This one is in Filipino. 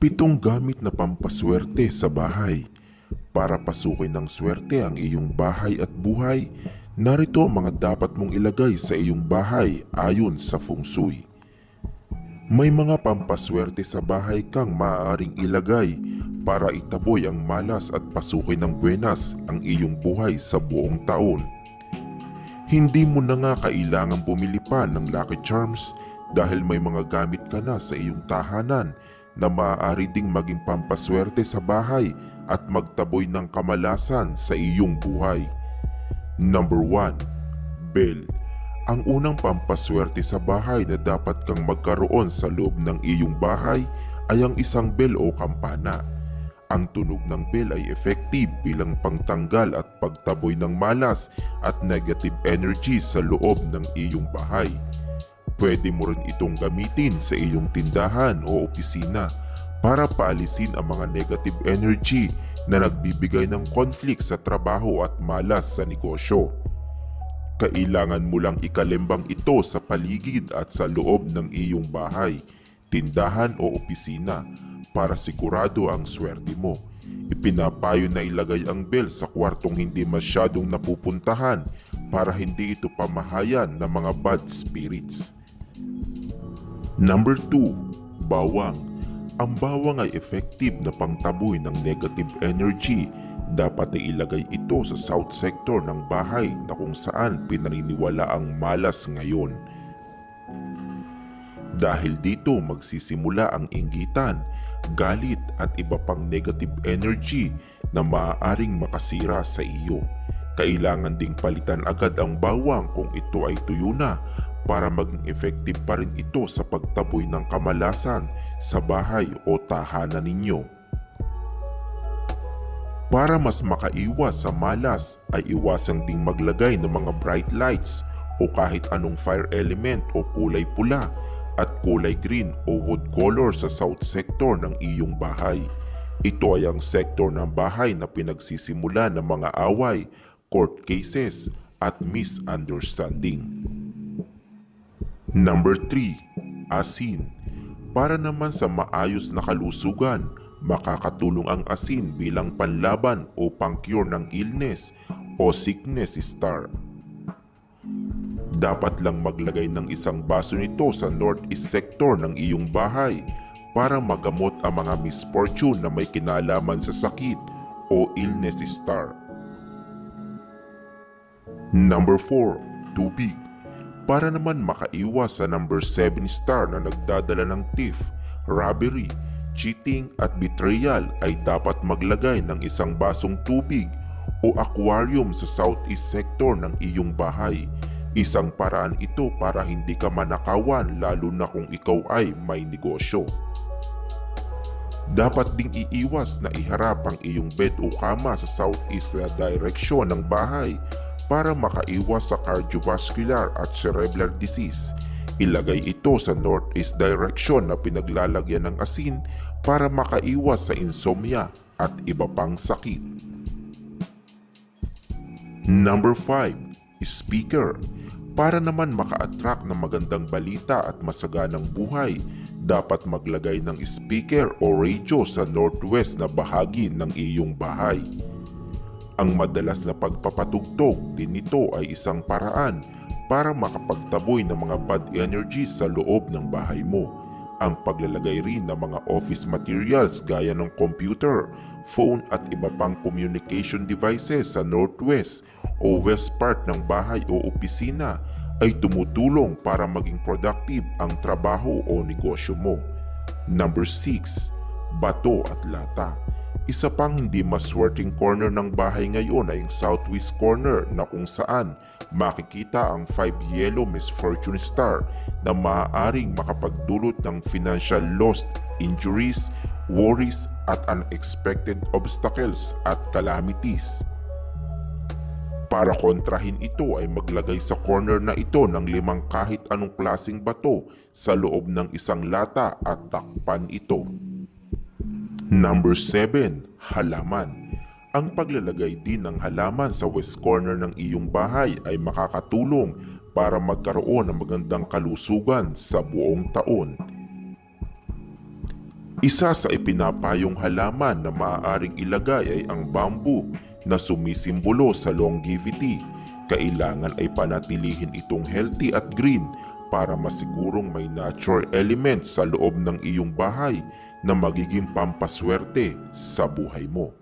Pitong gamit na pampaswerte sa bahay. Para pasukin ng swerte ang iyong bahay at buhay, narito ang mga dapat mong ilagay sa iyong bahay ayon sa feng shui. May mga pampaswerte sa bahay kang maaaring ilagay para itaboy ang malas at pasukin ng buenas ang iyong buhay sa buong taon. Hindi mo na nga kailangang bumili pa ng Lucky Charms dahil may mga gamit ka na sa iyong tahanan na maaari ding maging pampaswerte sa bahay at magtaboy ng kamalasan sa iyong buhay. Number 1. Bell Ang unang pampaswerte sa bahay na dapat kang magkaroon sa loob ng iyong bahay ay ang isang bell o kampana. Ang tunog ng bell ay effective bilang pangtanggal at pagtaboy ng malas at negative energy sa loob ng iyong bahay. Pwede mo rin itong gamitin sa iyong tindahan o opisina para paalisin ang mga negative energy na nagbibigay ng conflict sa trabaho at malas sa negosyo. Kailangan mo lang ikalimbang ito sa paligid at sa loob ng iyong bahay, tindahan o opisina para sigurado ang swerte mo. Ipinapayo na ilagay ang bell sa kwartong hindi masyadong napupuntahan para hindi ito pamahayan ng mga bad spirits. Number 2. Bawang Ang bawang ay effective na pangtaboy ng negative energy. Dapat ay ilagay ito sa south sector ng bahay na kung saan pinaniniwala ang malas ngayon. Dahil dito magsisimula ang inggitan, galit at iba pang negative energy na maaaring makasira sa iyo. Kailangan ding palitan agad ang bawang kung ito ay tuyo na para maging effective pa rin ito sa pagtaboy ng kamalasan sa bahay o tahanan ninyo. Para mas makaiwas sa malas ay iwasan ding maglagay ng mga bright lights o kahit anong fire element o kulay pula at kulay green o wood color sa south sector ng iyong bahay. Ito ay ang sektor ng bahay na pinagsisimula ng mga away, court cases at misunderstanding. Number 3. Asin Para naman sa maayos na kalusugan, makakatulong ang asin bilang panlaban o pang-cure ng illness o sickness star. Dapat lang maglagay ng isang baso nito sa northeast sector ng iyong bahay para magamot ang mga misfortune na may kinalaman sa sakit o illness star. Number 4. Tubig para naman makaiwas sa number 7 star na nagdadala ng thief, robbery, cheating at betrayal ay dapat maglagay ng isang basong tubig o aquarium sa southeast sector ng iyong bahay. Isang paraan ito para hindi ka manakawan lalo na kung ikaw ay may negosyo. Dapat ding iiwas na iharap ang iyong bed o kama sa southeast na direksyon ng bahay para makaiwas sa cardiovascular at cerebral disease. Ilagay ito sa northeast direction na pinaglalagyan ng asin para makaiwas sa insomnia at iba pang sakit. Number 5. Speaker Para naman maka-attract ng magandang balita at masaganang buhay, dapat maglagay ng speaker o radio sa northwest na bahagi ng iyong bahay. Ang madalas na pagpapatugtog din nito ay isang paraan para makapagtaboy ng mga bad energy sa loob ng bahay mo. Ang paglalagay rin ng mga office materials gaya ng computer, phone at iba pang communication devices sa northwest o west part ng bahay o opisina ay tumutulong para maging productive ang trabaho o negosyo mo. Number 6. Bato at lata isa pang hindi maswerteng corner ng bahay ngayon ay ang southwest corner na kung saan makikita ang 5 yellow misfortune star na maaaring makapagdulot ng financial loss, injuries, worries at unexpected obstacles at calamities. Para kontrahin ito ay maglagay sa corner na ito ng limang kahit anong klasing bato sa loob ng isang lata at takpan ito. Number 7. Halaman Ang paglalagay din ng halaman sa west corner ng iyong bahay ay makakatulong para magkaroon ng magandang kalusugan sa buong taon. Isa sa ipinapayong halaman na maaaring ilagay ay ang bamboo na sumisimbolo sa longevity. Kailangan ay panatilihin itong healthy at green para masigurong may natural elements sa loob ng iyong bahay na magiging pampaswerte sa buhay mo.